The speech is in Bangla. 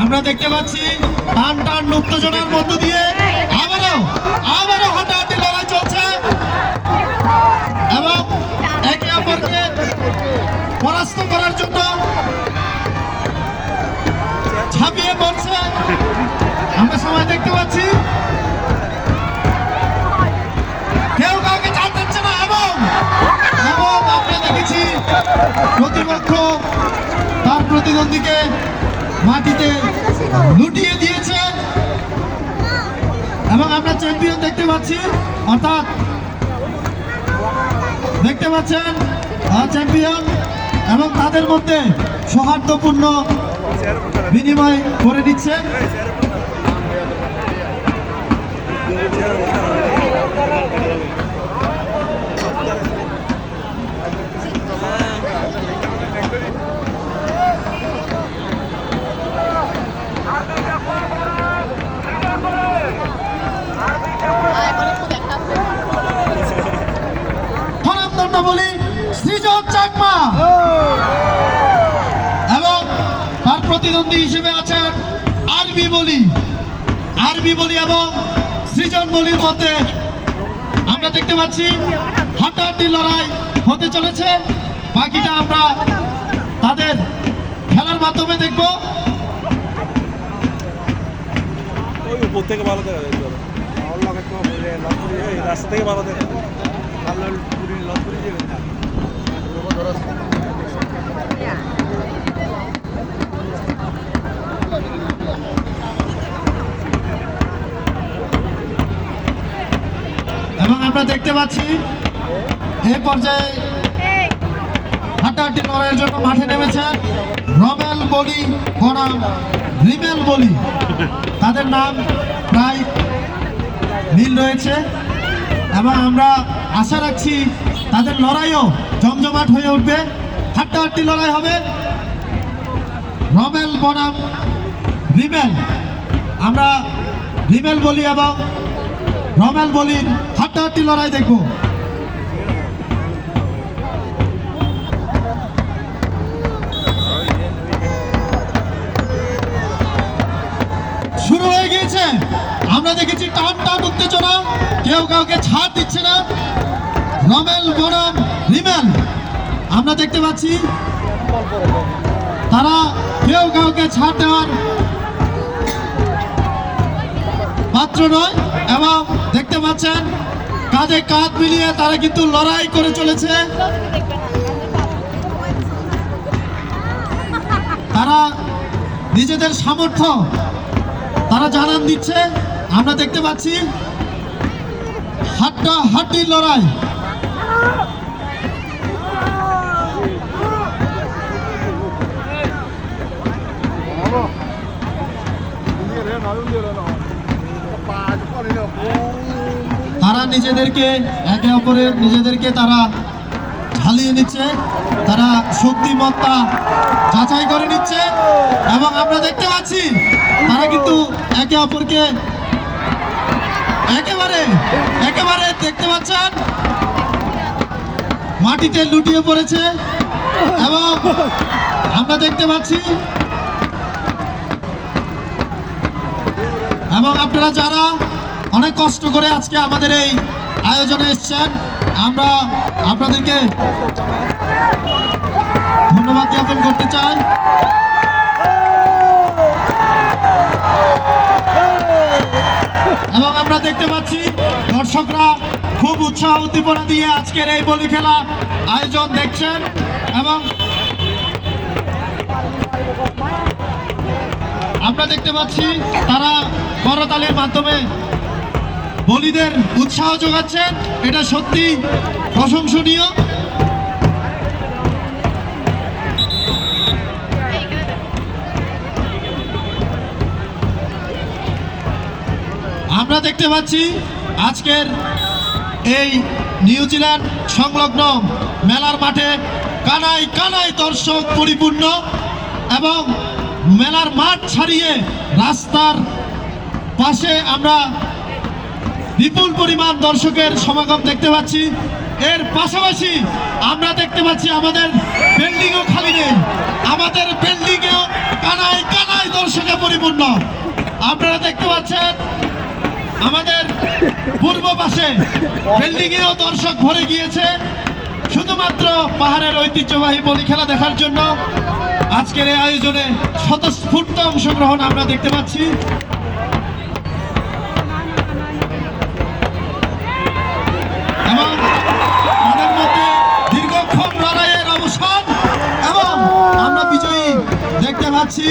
আমরা দেখতে পাচ্ছি টান টান উত্তেজনার মধ্য দিয়ে আবারও আবারও হাঁটাহাঁটি লড়াই চলছে। এবং একে অপরকে পরাস্ত করার জন্য ঝাঁপিয়ে পড়ছে। আমরা সবাই দেখতে পাচ্ছি। কেউ কাউকে ছাড় দিচ্ছে না। এবং এবং আমরা দেখেছি তার প্রতিদ্বন্দ্বীকে মাটিতে লুটিয়ে দিয়েছে। এবং আমরা চ্যাম্পিয়ন দেখতে পাচ্ছি, অর্থাৎ দেখতে পাচ্ছেন চ্যাম্পিয়ন এবং তাদের মধ্যে সৌহার্দ্যপূর্ণ বিনিময় করে দিচ্ছে ফরামদণ্ড বলি সৃজন চাকমা এবং তার প্রতিদ্বন্দ্বী হিসেবে আছেন আরবি বলি আরবি বলি এবং সৃজন বলির মধ্যে আমরা দেখতে পাচ্ছি হাড্ডাহাড্ডি লড়াই হতে চলেছে। বাকিটা আমরা তাদের খেলার মাধ্যমে দেখব। উপর থেকে ভালো দেখা যায় রাস্তা থেকে ভালো দেখা যায়। আমরা দেখতে পাচ্ছি। এই পর্যায়ে হাড্ডাহাড্ডি লড়াইয়ের জন্য মাঠে নেমেছেন রমেল বলি বনাম রিমেল বলি। তাদের নাম প্রায় মিল রয়েছে এবং আমরা আশা রাখছি তাদের লড়াইও জমজমাট হয়ে উঠবে। হাড্ডাহাড্ডি লড়াই হবে রমেল বনাম রিমেল আমরা রিমেল বলি এবং রমেল বলির হাড্ডাহাড্ডি লড়াই দেখব। শুরু হয়ে গিয়েছে। আমরা দেখেছি টান টান উত্তেজনা, কেউ কাউকে ছাড় দিচ্ছে না। রমেল বনাম রিমেল। আমরা দেখতে পাচ্ছি, তারা কেউ কাউকে ছাড় দেওয়ার পাত্র নয়, এবং দেখতে পাচ্ছেন, কাঁধে কাঁধ মিলিয়ে তারা কিন্তু লড়াই করে চলেছে। তারা নিজেদের সামর্থ্য, তারা জানান দিচ্ছে। আমরা দেখতে পাচ্ছি হাড্ডা হাড্ডির লড়াই তারা নিজেদেরকে, একে অপরের নিজেদেরকে তারা ঝালিয়ে নিচ্ছে, তারা শক্তিমত্তা যাচাই করে নিচ্ছে, এবং আমরা দেখতে পাচ্ছি তারা কিন্তু একে অপরকে একেবারে একেবারে দেখতে পাচ্ছেন, মাটিতে লুটিয়ে পড়েছে, এবং আমরা দেখতে পাচ্ছি, এবং আপনারা যারা অনেক কষ্ট করে আজকে আমাদের এই আয়োজনে এসছেন। আমরা আপনাদেরকে ধন্যবাদ জ্ঞাপন করতে চাই। এবং আমরা দেখতে পাচ্ছি, দর্শকরা খুব উৎসাহ উদ্দীপনা দিয়ে আজকের এই বলি খেলা আয়োজন দেখছেন এবং আমরা দেখতে পাচ্ছি, তারা করতালির মাধ্যমে বলিদের উৎসাহ যোগাচ্ছেন, এটা সত্যি প্রশংসনীয়। আমরা দেখতে পাচ্ছি আজকের এই নিউজিল্যান্ড সংলগ্ন মেলার মাঠে কানাই কানাই দর্শক পরিপূর্ণ এবং মেলার মাঠ ছাড়িয়ে রাস্তার পাশে আমরা বিপুল পরিমাণ দর্শকের সমাগম দেখতে পাচ্ছি। এর পাশাপাশি আমরা দেখতে পাচ্ছি আমাদের বিল্ডিংও খালি নেই। আমাদের বিল্ডিংয়েও কানায় কানায় দর্শকে পরিপূর্ণ। আপনারা দেখতে পাচ্ছেন, আমাদের পূর্ব পাশে বিল্ডিংয়েও দর্শক ভরে গিয়েছে। শুধুমাত্র পাহাড়ের ঐতিহ্যবাহী বলি খেলা দেখার জন্য আজকের এই আয়োজনে স্বতঃস্ফূর্ত অংশগ্রহণ আমরা দেখতে পাচ্ছি। সমাজ তাদের দীর্ঘক্ষণ লড়াইয়ের অবসান আমরা বিজয়ী দেখতে পাচ্ছি।